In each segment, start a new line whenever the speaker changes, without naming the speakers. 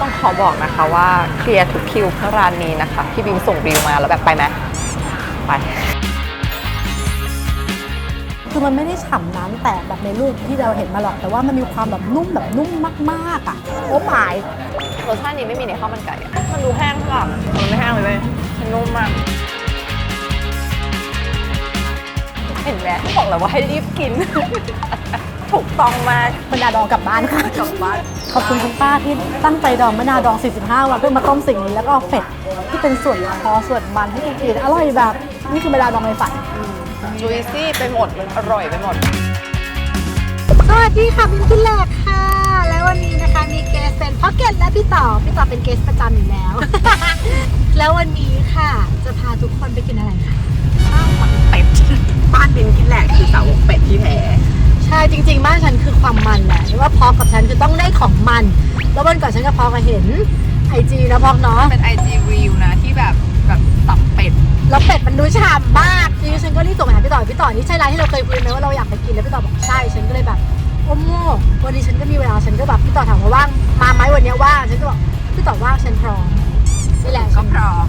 ต้องขอบอกนะคะว่าเคลียร์ทุกคิวเพื่อร้านนี้นะคะ พี่บิมส่งรีวมาแล้วแบบไปไหมไป
คือมันไม่ได้ฉ่ำน้ำแตกแบบในรูปที่เราเห็นมาหรอก แต่ว่ามันมีความแบบนุ่มแบบนุ่มมากๆอะ โอ้ปาย
รสชาตินี้ไม่มีในข้าวมันไก่อะมันดูแห้งค่ะมันไม่แห้งเลยเว้ยมันนุ่มมาก เห็นไหมบอกแล้วว่าให้รีบกิน ถูกต้องมาก
บรรดาดองกลับบ้านค่ะ
กลับบ้าน
ขอบคุณคุณป้าที่ตั้งใจดองมะนาวดอง 45 วันเพื่อมาต้มสิ่งนี้แล้วก็เอาเป็ดที่เป็นส่วนคอส่วนมันให้กินอร่อยแบบ นี่คือมะนาวดองในฝัน
จุยซี่ไปหมดมันอร่อยไปหมด
สวัสดีค่ะมินกินแลกค่ะ และวันนี้นะคะมีเกสเป็นพ็อกเก็ตและพี่ต่อพี่ต่อเป็นเกสประจำอยู่แล้ว แล้ววันนี้ค่ะจะพาทุกคนไปกินอะไรคะ
ข้าวมันเป็ดบ้านบินกินแหลกคือสาวกเป็ดที่แท้
ใช่จริงๆบ้านฉันคือความมันแหละที่ว่าพอกกับฉันคือต้องได้ของมัน แล้ววันก่อนฉันกับพอกก็เห็นไอจีนะพอกเนาะ
เป็น IG reel นะที่แบบแบบตับเป็ด
แล้วเป็ดมันดูฉ่ำมากทีนี้ฉันก็รีบส่งไปหาพี่ต่อพี่ต่อนี่ใช่ร้านที่เราเคยคุยไหมว่าเราอยากไปกินแล้วพี่ต่อบอกใช่ฉันก็เลยแบบโอ้โมวันนี้ฉันก็มีเวลาฉันก็แบบพี่ต่อถามว่าว่างมาไหมวันเนี้ยว่างฉันก็บอกพี่ต่อว่างฉันพร้อมนี่แหละ
ก็พร้อม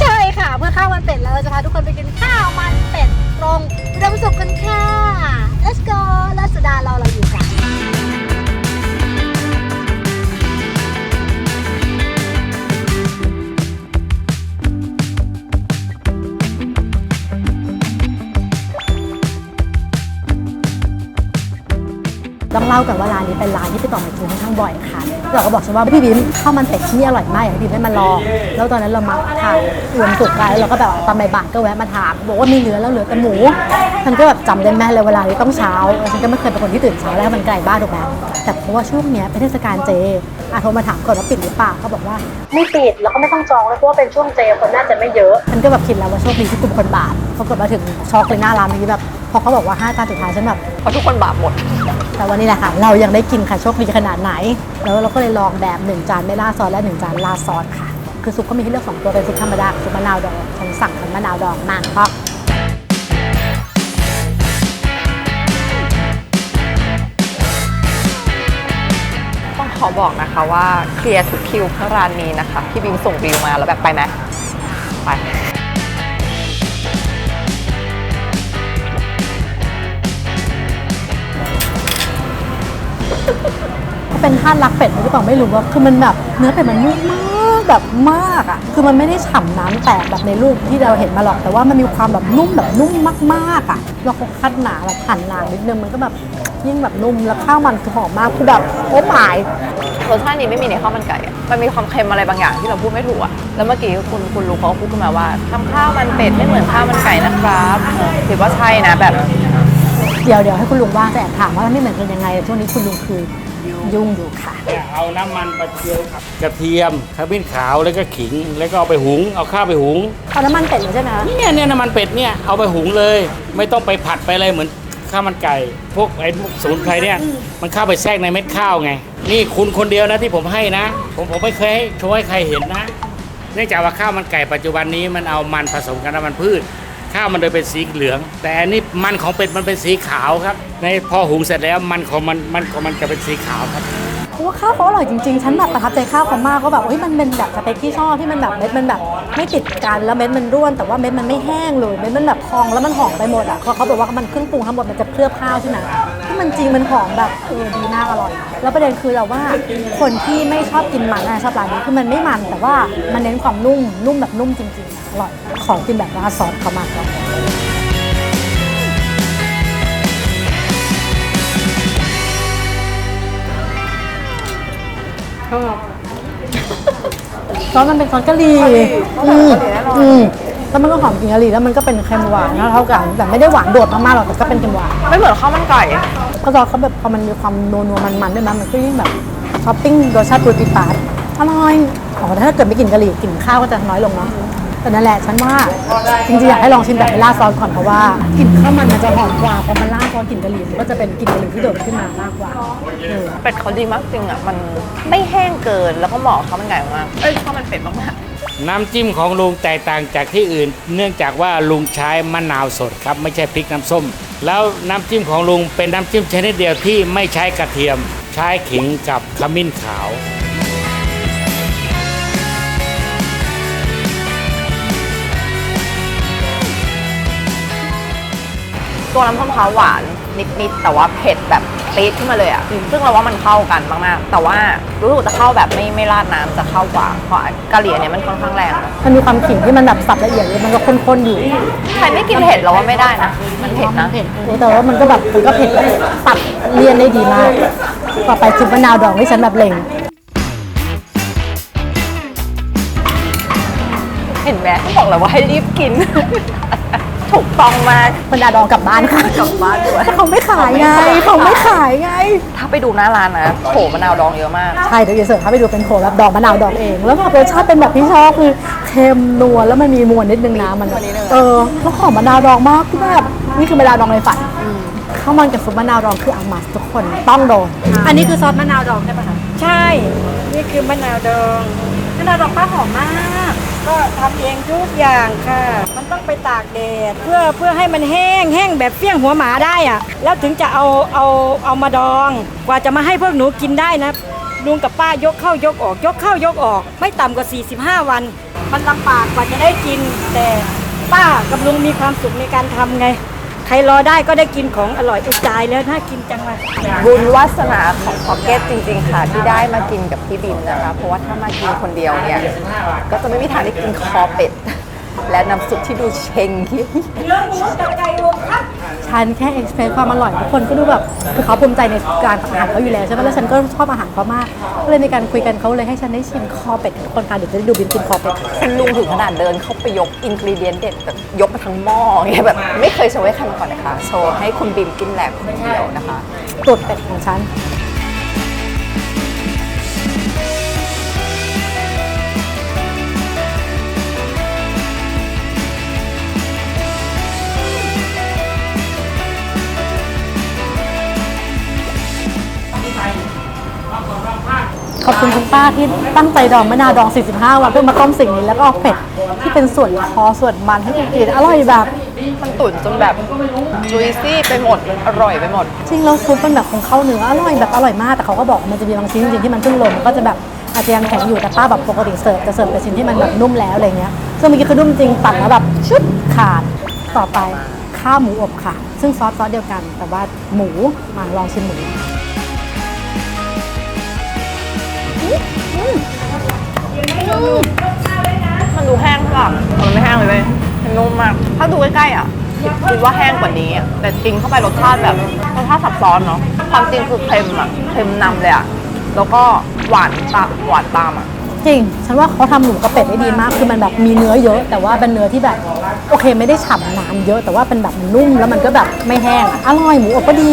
ใช่ค่ะเพื่อข้าวมันเป็ดแล้วเราจะพาทุกคนไปกินข้าวมันเป็ดตรงอุดมสุขกันค่ะ let's go รัศดาเราเราอยู่ค่ะ
ต้องเล่ากันว่าร้านนี้เป็นร้านที่พี่ต่อมากินค่อนข้างบ่อยค่ะ พี่ต่อก็บอกฉันว่าพี่บิ๊มข้าวมันเป็ดที่นี่อร่อยมากอยากให้พี่บิมได้มาลอง แล้วตอนนั้นเรามาทานรวมสุกกันแล้วเราก็แบบตอนบ่ายๆก็แวะมาถามบอกว่ามีเหลือแล้วเหลือแต่หมูฉันก็แบบจำได้แม่เลยเวลานี้ต้องเช้าฉันก็ไม่เคยเป็นคนที่ตื่นเช้าแล้วมันไกลบ้านถูกไหมแต่เพราะว่าช่วงเนี้ยเป็นเทศกาลเจอาโทรมาถามก่อนว่าปิดหรือเปล่าเขาบอกว่า ไม่ปิดแล้วก็ไม่ต้องจองเลยเพราะว่าเป็นช่วงเจคนน่าจะไม่เยอะฉันก็แบบคิดแล้วว่าโชคดีที่กลุ่มคนบาปพอกดมาถึงช็อกเลยหน้าร้านนี้แบบ พอเขาบอกว่าห้าจานสุดท้ายฉันแบบ
เพราะทุกคนบาปหมด
แต่วันนี้แหละค่ะ เรายังได้กินค่ะโชคดีขนาดไหน แล้วเราก็เลยลองแบบ 1 จานไม่ราดซอสและ 1 จานราดซอสค่ะ คือซุปก็มีให้เลือก 2 ตัวเป็นซุปธรรมดากับซุปมะนาวดองฉันสั่งเป็นมะนาวดองนานเพราะ
ต้องขอบอกนะคะว่าเคลียร์ทุกคิวเพื่อร้านนี้นะคะพี่บิมส่งรีวมาแล้วแบบไปไหมไป
เป็นท่ารักเป็ดหรือเปล่าไม่รู้ว่าคือมันแบบเนื้อเป็ดมันนุ่มมากแบบมากอะ คือมันไม่ได้ฉ่ำน้ำแตกแบบในรูปที่เราเห็นมาหรอกแต่ว่ามันมีความแบบนุ่มแบบนุ่มมากๆอะแล้วเขาคัดหนาแบบหั่นหนานิดนึงมันก็แบบยิ่งแบบนุ่มแล้วข้าวมันคือหอมมากคือแบบโอ้ปาย
รสชาตินี้ไม่มีในข้าวมันไก่อะมันมีความเค็มอะไรบางอย่างที่เราพูดไม่ถูกอะแล้วเมื่อกี้คุณคุณลุงเขาพูดขึ้นมาว่าทำข้าวมันเป็ดไม่เหมือนข้าวมันไก่นะครับเออว่าใช่นะแบบ
เดี๋ยวเดี๋ยวให้คุณลุงว่างจะแอบถามว่ามันไม่เหมือนกันยังไงแต่ช่วงนี้คุณลุงคือยุ่งอยู่ค่ะ
เอาน้ำมันปลาเจียวกับกระเทียมขมิ้นขาวแล้วก็ขิง แล้วก็เอาไปหุง เอาข้าวไปหุง
เอาน้ำมันเป็ดเลยใช่ไหมคะ
เนี่ยเนี่ยน้ำมันเป็ดเนี่ยเอาไปหุงเลย ไม่ต้องไปผัดไปอะไรเหมือนข้าวมันไก่ พวกไอ้พวกสมุนไพรเนี่ยมันเข้าไปแทรกในเม็ดข้าวไง นี่คุณคนเดียวนะที่ผมให้นะ ผมผมไม่เคยให้โชว์ให้ใครเห็นนะ เนื่องจากว่าข้าวมันไก่ปัจจุบันนี้มันเอามันผสมกับน้ำมันพืช ข้าวมันเลยเป็นสีเหลือง แต่อันนี้มันของเป็ดมันเป็นสีขาวครับในพอหุงเสร็จแล้วมันของมันมันของมันจะเป็นสีขาวครับ
เพราะว่าข้าวเขาอร่อยจริงๆ ฉันแบบประทับใจข้าวเขามากก็แบบเฮ้ยมันเป็นแบบสเปคที่ชอบที่มันแบบเม็ดมันแบบไม่ติดกันแล้วเม็ดมันร่วน แต่ว่าเม็ดมันไม่แห้งเลยเม็ดมันแบบพองแล้วมันหอมไปหมดอะเพราเขาบอกว่ามันเครื่องปรุงทั้งหมดมันจะเคลือบข้าวใช่ไหมที่มันจริงมันหอมแบบเออดีมากอร่อย แล้วประเด็นคือเราว่าคนที่ไม่ชอบกินมันนะชอบร้านนี้คือมันไม่มันแต่ว่ามันเน้นความนุ่มนุ่มแบบนุ่มจริงๆอร่อยของกินแบบราดซอสเขามาก กว่าซอสมันเป็นซอสกะหรี่อืมอืมแล้วมันก็หอมกลิ่นกะหรี่แล้วมันก็เป็นเค็มหวานเท่ากัน แต่ไม่ได้หวานโดดมากๆหรอกแต่ก็เป็นเค็มหวาน
ไม่เหมือนข้าวมันไก่
ก็ซอสเขาแบบพอมันมีความนัวๆมันๆด้วยนะมันก็ยิ่งแบบท็อปปิ้งรสชาติโปรตีนปาร์อร่อยอ๋อถ้าเกิดไม่กินกะหรี่กินข้าวก็จะน้อยลงเนาะ แต่นั่นแหละฉันว่าจริงๆอยากให้ลองชิมแบบไม่ราดซอสก่อนเพราะว่ากลิ่นข้าวมันมันจะหอมกว่าพอมันราดซอสกลิ่นกะหรี่มันก็จะเป็นกลิ่นกะหรี่ที่โดดขึ้นมามากกว่าเออ
เป็ดเขาดีมากจริงอะมันไม่แห้งเกินแล้วก็เหมาะกับข้าวมันไก่มากเอ้ยข้าวมันเป็ดมากๆ
น้ำจิ้มของลุงแตกต่างจากที่อื่น เนื่องจากว่าลุงใช้มะนาวสดครับไม่ใช่พริกน้ำส้ม แล้วน้ำจิ้มของลุงเป็นน้ำจิ้มชนิดเดียวที่ไม่ใช้กระเทียม ใช้ขิงกับขมิ้นขาว
ตัวน้ำส้มเขาหวานนิดๆแต่ว่าเผ็ดแบบปี๊ดขึ้นมาเลยอะซึ่งเราว่ามันเข้ากันมากๆ แต่ว่ารู้สึกจะเข้าแบบไม่ไม่ราดน้ำจะเข้ากว่า เพราะกะหรี่อันเนี่ยมันค่อนข้างแรง
มันมีความขิงที่มันแบบสับละเอียดเลยมันก็ข้นๆอยู่
ใครไม่กินเผ็ดเราว่าไม่ได้นะ มันเผ็ดนะ
แต่ว่ามันก็แบบมันก็เผ็ดแบบตัดเลี่ยนได้ดีมากต่อไปซุปมะนาวดองที่ฉันแบบเล็ง
เห็นไหมต้องบอกเลยว่าให้รีบกิน ถูกต้องมาก
มะนาวดองกลับบ้านค่ะ
กลับบ้านด้วย
แต่เขาไม่ขายไงเขาไม่ขายไง
ถ้าไปดูหน้าร้านนะโถมะนาวดองเยอะมาก
ใช่เดี๋ยวจะเสิร์ฟให้ไปดูเป็นโขแบบดอกมะนาวดองเอง แล้วก็รสชาติเป็นแบบที่ชอบคือเค็มนัวแล้วมันมีมวลนิดนึงน้ำมันอะเออแล้วหอมมะนาวดองมากที่แบบนี่คือมะนาวดองในฝันข้าวมันกับซุปมะนาวดองคืออามัสทุกคนต้องโดน อันนี้คือซอสมะนาวดองใช่ปะคะ
ใช่ นี่คือมะนาวดองมะนาวดองป้าหอมมาก ก็ทำเองทุกอย่างค่ะ มันต้องไปตากแดดเพื่อเพื่อให้มันแห้งแห้งแบบเฟี้ยงหัวหมาได้อะแล้วถึงจะเอาเอาเอามาดอง กว่าจะมาให้พวกหนูกินได้นะลุงกับป้ายกเข้ายกออก ยกเข้ายกออก ไม่ต่ำกว่า 45 วัน มันลำบากกว่าจะได้กิน แต่ป้ากับลุงมีความสุขในการทำไง รรอได้ก็ได้กินของอร่อยอุจายแล้วน่ากินจังเลย
บุญวาสนาของพ็อกเก็ตจริง ๆ ค่ะ ที่ได้มากินกับพี่บิมนะคะ เพราะว่าถ้ามากินคนเดียวเนี่ย ก็จะไม่มีทางได้กินคอเป็ด และน้ำซุปที่ดูเชงที่
ฉับไก่รวมทับ พรสความอร่อยทุกคนก็ดูแบบคือเขาภูมิใจในการอาหารเขาอยู่แล้วใช่ไหมแล้วฉันก็ชอบอาหารเขามากก็เลยมีการคุยกันเขาเลยให้ฉันได้ชิมคอเป็ดทุกคนค่ะเดี๋ยวจะได้ดูบินกินคอเป็ด
คุณลุงถึงขนาดเดินเข้าไปยกอินกรีเดียนเด็ดแบบยกมาทั้งหม้ออย่างเงี้ยแบบไม่เคยโชว์ให้ใครมาก่อนนะคะโชว์ให้คุณบิมกินแหลกคนเดียวนะคะ
ตูดเป็ดของฉัน อบคุณคุณป้าที่ตั้งใจดองมะนาวดอง 45 วันเพื่อมาต้มสิ่งนี้แล้วก็เอาเป็ดที่เป็นส่วนคอส่วนมันให้กินอร่อยแบบ
มันตุ๋นจนแบบจุยซี่ไปหมดมันอร่อยไปหมด
จริงแล้วซุปมันแบบของเขาเนื้ออร่อยแบบอร่อยมากแต่เขาก็บอกมันจะมีบางชิ้นจริงๆที่มันเพิ่งลงก็จะแบบอาจจะยังแข็งอยู่แต่ป้าแบบปกติเสิร์ฟจะเสิร์ฟเป็นชิ้นที่มันแบบนุ่มแล้วอะไรเงี้ยซึ่งเมื่อกี้คือนุ่มจริงปั่นแล้วแบบชุดขาดต่อไปข้าวหมูอบค่ะ ซึ่งซอสซอสเดียวกัน แต่ว่าหมูมาลองชิมหมู
มันไม่แห้งเลยเว้ยมันนุ่มมาก ถ้าดูใกล้ๆอะคิดว่าแห้งกว่านี้อะแต่กินเข้าไปรสชาติแบบรสชาติซับซ้อนเนาะความจริงคือเค็มอะเค็มนำเลยอะแล้วก็หวานตามหวานตามอะ
จริง ฉันว่าเขาทำหมูกระเป็ดได้ดีมาก คือมันแบบมีเนื้อเยอะ แต่ว่าเป็นเนื้อที่แบบโอเคไม่ได้ฉ่ำน้ำเยอะ แต่ว่าเป็นแบบมันนุ่มแล้วมันก็แบบไม่แห้งอร่อยหมูอบก็ดี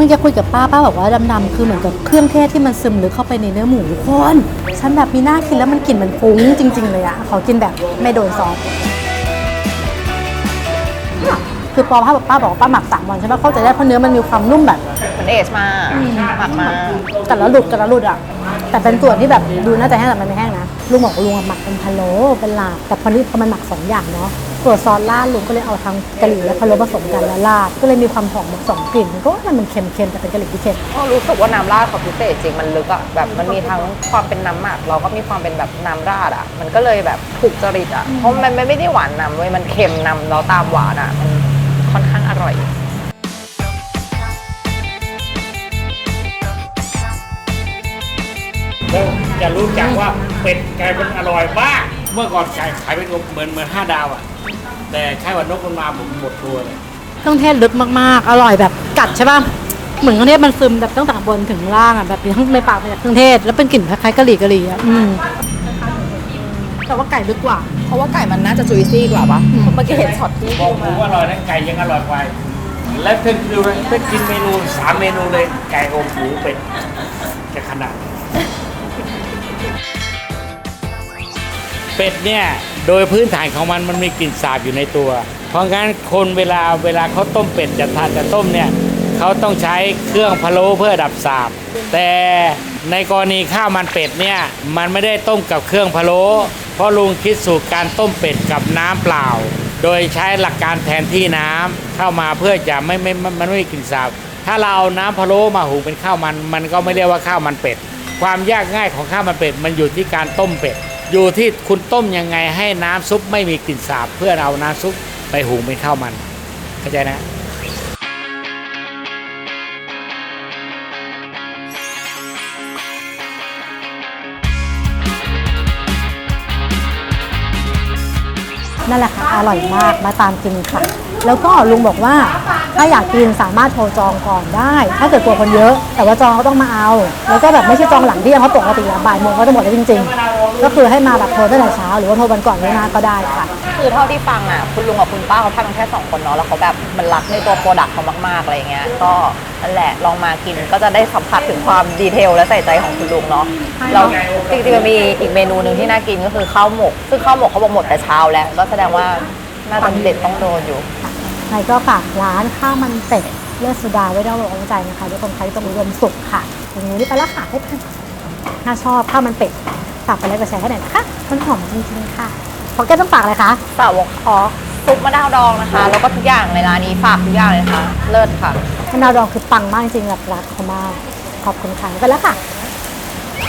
เมื่อกี้คุยกับป้าป้าบอกว่าดำๆคือเหมือนกับเครื่องเทศที่มันซึมลึกเข้าไปในเนื้อหมูทุกคนฉันแบบมีหน้ากินแล้วมันกลิ่นมันฟุ้งจริง ๆ เลยอะขอกินแบบไม่โดนซอสคือพอป้าบอกป้าบอกว่าป้าหมักสามวันใช่ไหมเข้าใจได้เพราะเนื้อมันมีความนุ่มแบบ
เหมือนเอชมาหมักมา
แต่ละหลุดแต่ละหลุดอะแต่เป็นส่วนที่แบบดูน่าจะแห้งแต่มันไม่แห้งนะลุงบอกว่าลุงอะหมักเป็นพะโล้เป็นลาบแต่พอนี้พอมันหมักสองอย่างเนาะ ตัวซอสราดลุงก็เลยเอาทั้งกะหรี่และพะโล้ผสมกันแล้วราดก็เลยมีความหอมแบบสองกลิ่นมันก็ว่ามันเค็มๆแต่เป็นกะหรี่ที่เค็ม
ก็รู้สึกว่าน้ำราดเขาพิเศษจริงมันลึกอะแบบมันมีทั้งความเป็นน้ำหมักเราก็มีความเป็นแบบน้ำราดอะมันก็เลยแบบถูกจริตอะเพราะมันไม่ได้หวานนำเว้ยมันเค็มนำแล้วตามหวานอะมันค่อนข้างอร่อย
แล้วจะรู้จักว่าเป็ดไก่มันอร่อยมาก เมื่อก่อนไก่ขายเป็นเหมือนเหมือนห้าดาวอะ แต่แค่วันนกมันมาผมหมดตัวเลย
เครื่องเทศลึกมากๆ อร่อยแบบกัดใช่ป่ะ เหมือนเครื่องเทศมันซึมแบบตั้งแต่บนถึงล่างอะแบบทั้งในปากมาจากเครื่องเทศ แล้วเป็นกลิ่นคล้ายๆกะหรี่กะหรี่อะอืมแต่ว่าไก่ลึกกว่า
เพราะว่าไก่มันน่าจะจุยซี่กว่าปะเมื่อกี้เห็นช็อตที่
บอกหมูอร่อยนะไก่ยังอร่อยกว่าและเพิ่งดูเลยเพิ่งกินเมนูสามเมนูเลยไก่อบหมูเป็ดจะขนาด เป็ดเนี่ยโดยพื้นฐานของมันมันมีกลิ่นสาบอยู่ในตัว เพราะงั้นคนเวลาเวลาเขาต้มเป็ดจะทานจะต้มเนี่ยเขาต้องใช้เครื่องพะโล้เพื่อดับสาบ แต่ในกรณีข้าวมันเป็ดเนี่ยมันไม่ได้ต้มกับเครื่องพะโล้เพราะลุงคิดสูตรการต้มเป็ดกับน้ำเปล่า โดยใช้หลักการแทนที่น้ำเข้ามาเพื่อจะไม่ไม่ไม่มันไม่มีกลิ่นสาบ ถ้าเราเอาน้ำพะโล้มาหุงเป็นข้าวมัน มันก็ไม่เรียกว่าข้าวมันเป็ด ความยากง่ายของข้าวมันเป็ดมันอยู่ที่การต้มเป็ด อยู่ที่คุณต้มยังไงให้น้ำซุปไม่มีกลิ่นสาบ เพื่อเอาน้ำซุปไปหุงเป็นข้าวมันเข้าใจนะ
นั่นแหละค่ะ อร่อยมาก มาตามกินค่ะ แล้วก็ลุงบอกว่า ถ้าอยากกินสามารถโทรจองก่อนได้ ถ้าเกิดกลัวคนเยอะ แต่ว่าจองก็ต้องมาเอา แล้วก็แบบไม่ใช่จองหลังเที่ยงเพราะปกติบ่ายโมงก็จะหมดแล้วจริง ๆ ก็คือให้มาแบบโทรตั้งแต่เช้า หรือว่าโทรวันก่อนล่วงหน้าก็ได้ค่ะ
คือเท่าที่ฟังอะคุณลุงกับคุณป้าเขาทำกันแค่สองคนเนาะแล้วเขาแบบมันรักในตัวโปรดักต์เขามากๆอะไรเงี้ยก็นั่นแหละลองมากินก็จะได้สัมผัสถึงความดีเทลและใส่ใจของคุณลุงเนาะแล้วจริงๆมันมีอีกเมนูหนึ่งที่น่ากินก็คือข้าวหมก ซึ่งข้าวหมกเขาบอกหมดแต่เช้าแล้ว ก็แสดงว่าน่าจะเด็ดต้องโดนอยู่
ใครก็ฝากร้านข้าวมันเป็ดเลือดสุดาไว้ด้วยอกใจนะคะทุกคนใครตรงอุดมสุขค่ะอย่างนี้นี่ไปละค่ะให้พันถ้าชอบข้าวมันเป็ด ฝากไปไลค์กดแชร์ให้หน่อยนะคะ มันหอมจริงๆค่ะ ขอแก้วต้องฝากเลยคะ
สาวกคอซุปมะนาวดองนะคะ แล้วก็ทุกอย่างในร้านนี้ฝากทุกอย่างเลยค่ะเลิศค่ะ
มะนาวดองคือปังมากจริงๆแบบรักเขามากขอบคุณค่ะไปแล้วค่ะ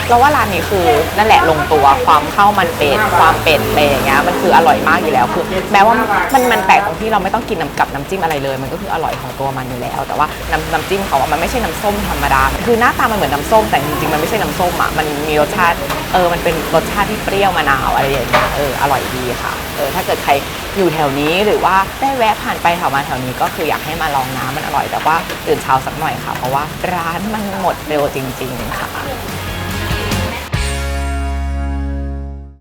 เราว่าร้านนี้คือนั่นแหละลงตัวความเข้ามันเป็ดความเป็ดอะไรอย่างเงี้ยมันคืออร่อยมากอยู่แล้วคือแม้ว่ามันมันแปลกตรงที่เราไม่ต้องกินน้ำกับน้ำจิ้มอะไรเลย มันก็คืออร่อยของตัวมันอยู่แล้ว แต่ว่าน้ำน้ำจิ้มเขาอะมันไม่ใช่น้ำส้มธรรมดา คือหน้าตามันเหมือนน้ำส้มแต่จริงๆมันไม่ใช่น้ำส้มอะมันมีรสชาติเออมันเป็นรสชาติที่เปรี้ยวมะนาวอะไรอย่างเงี้ยเอออร่อยดีค่ะเออถ้าเกิดใครอยู่แถวนี้หรือว่าได้แวะผ่านไปแถวมาแถวนี้ก็คืออยากให้มาลองน้ำมันอร่อยแต่ว่าตื่นเช้าสักหน่อยค่ะ เพราะว่าร้านมันหมดเร็วจริง ๆ ค่ะ